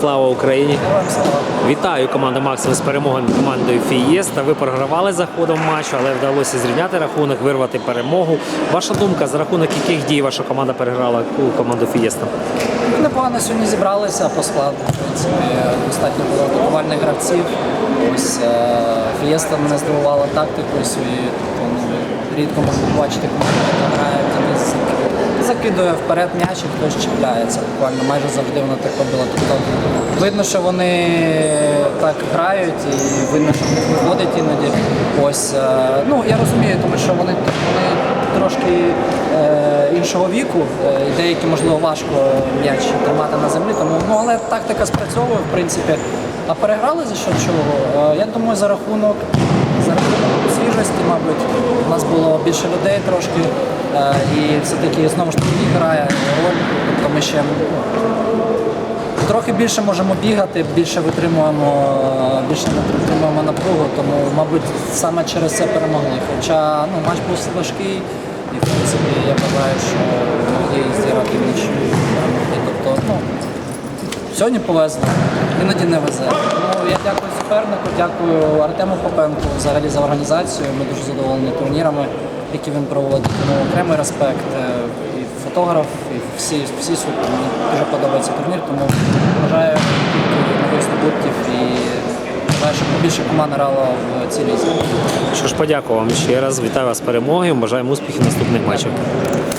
Слава Україні! Вітаю команду Максимум з перемогою над командою Фієста. Ви програвали за ходом матчу, але вдалося зрівняти рахунок, вирвати перемогу. Ваша думка, за рахунок яких дій ваша команда переграла у команду Фієста? Непогано сьогодні зібралися по складу. В принципі, достатньо було атакувальних гравців. Ось е, Фієста мене здивувала тактикою. Тобто, ну, рідко можна побачити, і десь закидує вперед м'яч і хтось чіпляється. Буквально майже завжди вона так робила. Тобто видно, що вони так грають і видно, що в них виходить іноді. Ось, е, ну я розумію, тому що вони, вони трошки е, іншого віку, е, і деякі, можливо, важко м'яч тримати на землі, тому ну, але тактика спрацьовує, в принципі. А переграли за що чого? Е, я думаю, за рахунок, за рахунок мабуть, у нас було більше людей трошки, е, і все-таки знову ж таки грає роль, тобто ми ще ну, трохи більше можемо бігати, більше витримуємо, е, більше витримуємо напругу, тому, мабуть, саме через це перемогли. Хоча ну, матч був важкий, і в принципі я вважаю, що могли зіграти в нічию. Тобто, ну, сьогодні повезло, іноді не везе. Тому я дякую супернику, дякую Артему Попенку взагалі за організацію. Ми дуже задоволені турнірами, які він проводить. Тому окремий респект. е, І фотограф, і всі, всі супер. Мені дуже подобається турнір, тому бажаю нових здобутків і бажаю, більше команд грала в цій лізі. Що ж, подякую вам ще раз. Вітаю вас з перемогою. Бажаємо успіхів наступних матчах.